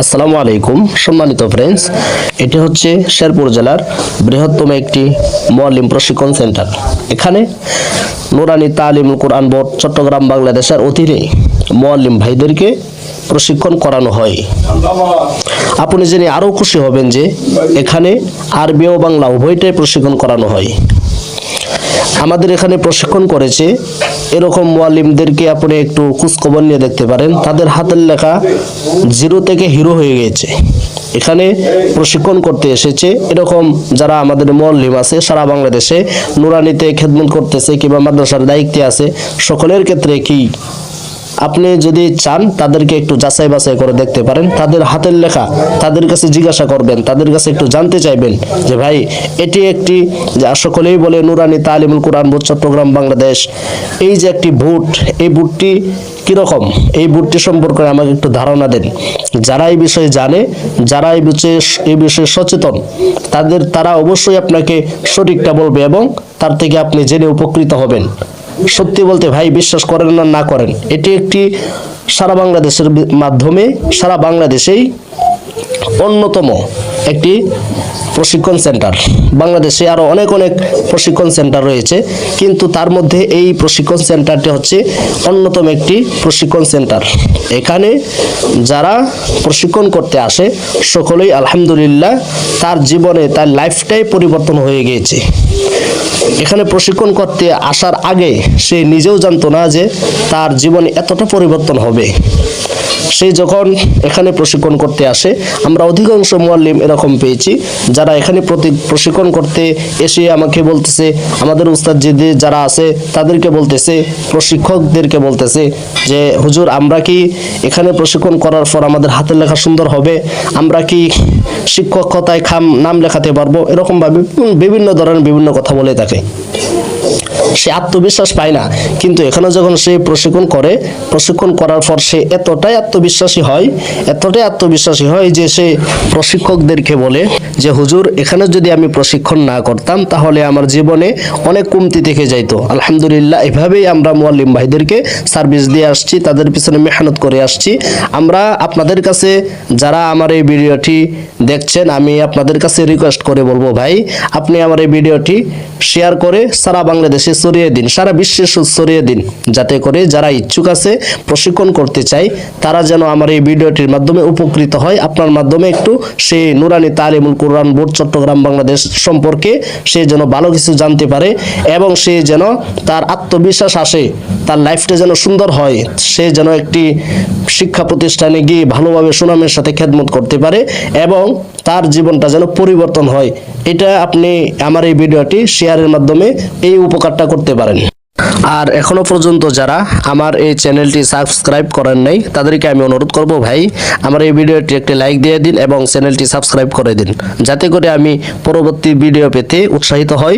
আসসালামু আলাইকুম, সম্মানিত ফ্রেন্ডস এটি হচ্ছে শেরপুর জেলার বৃহত্তম একটি মোয়াল্লিম প্রশিক্ষণ সেন্টার এখানে নুরানি তালিম কোরআন বোর্ড চট্টগ্রাম বাংলাদেশের অধীনে মোয়াল্লিম ভাইদেরকে প্রশিক্ষণ করানো হয়। আপনি জেনে আরও খুশি হবেন যে এখানে আরবি ও বাংলা উভয়টাই প্রশিক্ষণ করানো হয়। আমাদের এখানে প্রশিক্ষণ করেছে। এরকম ওয়ালিমদেরকে আপনি একটু খোঁজখবর নিয়ে দেখতে পারেন। তাদের হাতের লেখা জিরো থেকে হিরো হয়ে গিয়েছে। এখানে প্রশিক্ষণ করতে এসেছে। এরকম যারা আমাদের মোয়াল্লিম আছে, সারা বাংলাদেশে নুরানিতে খেদমত করতেছে কিংবা মাদ্রাসার দায়িত্বে আছে, সকলের ক্ষেত্রে কি আপনি যদি চান, তাদেরকে একটু যাচাই বাছাই করে দেখতে পারেন। তাদের হাতের লেখা, তাদের কাছে জিজ্ঞাসা করবেন, তাদের কাছে একটু জানতে চাইবেন যে, ভাই, এটি একটি যা সকলেই বলে নুরানি তালিমুল কোরআন বোর্ড চট্টগ্রাম, বাংলাদেশ। এই যে একটি ভোট, এই বুটটি কীরকম? এই ভোটটি সম্পর্কে আমাকে একটু ধারণা দেন। যারা এই বিষয়ে জানে, যারা এই বিষয়ে এই বিষয়ে সচেতন, তাদের, তারা অবশ্যই আপনাকে সঠিকটা বলবে এবং তার থেকে আপনি জেনে উপকৃত হবেন। সত্যি বলতে ভাই বিশ্বাস করেন না না করেন। এটি একটি সারা বাংলাদেশের মাধ্যমে, সারা বাংলাদেশেই অন্যতম। একটি প্রশিক্ষণ সেন্টার। বাংলাদেশে আরও অনেক অনেক প্রশিক্ষণ সেন্টার রয়েছে, কিন্তু তার মধ্যে এই প্রশিক্ষণ সেন্টারটি হচ্ছে অন্যতম একটি প্রশিক্ষণ সেন্টার। এখানে যারা প্রশিক্ষণ করতে আসে, সকলেই আলহামদুলিল্লাহ তার জীবনে, তার লাইফটাই পরিবর্তন হয়ে গিয়েছে। এখানে প্রশিক্ষণ করতে আসার আগে সে নিজেও জানতো না যে তার জীবনে এতটা পরিবর্তন হবে। সে যখন এখানে প্রশিক্ষণ করতে আসে, আমরা অধিকাংশ মোয়াল্লিম এরকম পেয়েছি। যারা এখানে প্রতি প্রশিক্ষণ করতে এসে আমাকে বলতেছে, আমাদের উস্তাদ জিদি যারা আছে, তাদেরকে বলতেছে, প্রশিক্ষকদেরকে বলতেছে যে, হুজুর, আমরা কি এখানে প্রশিক্ষণ করার পর আমাদের হাতের লেখা সুন্দর হবে? আমরা কি শিক্ষকতায় খাম নাম লেখাতে পারব? এরকমভাবে বিভিন্ন ধরনের বিভিন্ন কথা বলে থাকে। সে আত্মবিশ্বাস পায় না। কিন্তু এখানে যখন সে প্রশিক্ষণ করে, প্রশিক্ষণ করার পর সে এতটাই আত্মবিশ্বাসী হয়, এতটাই আত্মবিশ্বাসী হয় যে সে প্রশিক্ষকদেরকে বলে যে, হুজুর, এখানে যদি আমি প্রশিক্ষণ না করতাম, তাহলে আমার জীবনে অনেক কমতি থেকে যাইতো। আলহামদুলিল্লাহ, এভাবেই আমরা মোয়াল্লিম ভাইদেরকে সার্ভিস দিয়ে আসছি, তাদের পিছনে মেহনত করে আসছি। আমরা আপনাদের কাছে যারা আমার এই ভিডিওটি দেখছেন, আমি আপনাদের কাছে রিকোয়েস্ট করে বলব ভাই, আপনি আমার এই ভিডিওটি শেয়ার করে সারা বাংলাদেশে ছড়িয়ে দিন, সারা বিশ্বে ছড়িয়ে দিন, যাতে করে যারা ইচ্ছুক আছে, প্রশিক্ষণ করতে চায়, তারা যেন আমার এই ভিডিওটির মাধ্যমে উপকৃত হয়। আপনার মাধ্যমে একটু সে নুরানি তালিমুল কোরআন বোর্ড, চট্টগ্রাম বাংলাদেশ সম্পর্কে সে যেন ভালো কিছু জানতে পারে এবং সে যেন তার আত্মবিশ্বাস আসে, তার লাইফটা যেন সুন্দর হয়, সে যেন একটি শিক্ষা প্রতিষ্ঠানে গিয়ে ভালোভাবে সুনামের সাথে খেদমত করতে পারে এবং তার জীবনটা যেন পরিবর্তন হয়। এটা আপনি আমার এই ভিডিওটি শেয়ারের মাধ্যমে এই উপকারটা করতে পারেন। আর এখনও পর্যন্ত যারা আমার এই চ্যানেলটি সাবস্ক্রাইব করেন নাই, তাদেরকে আমি অনুরোধ করব, ভাই, আমার এই ভিডিওটি একটি লাইক দিয়ে দিন এবং চ্যানেলটি সাবস্ক্রাইব করে দিন। যাতে করে আমি পরবর্তী ভিডিও পেতে উৎসাহিত হই।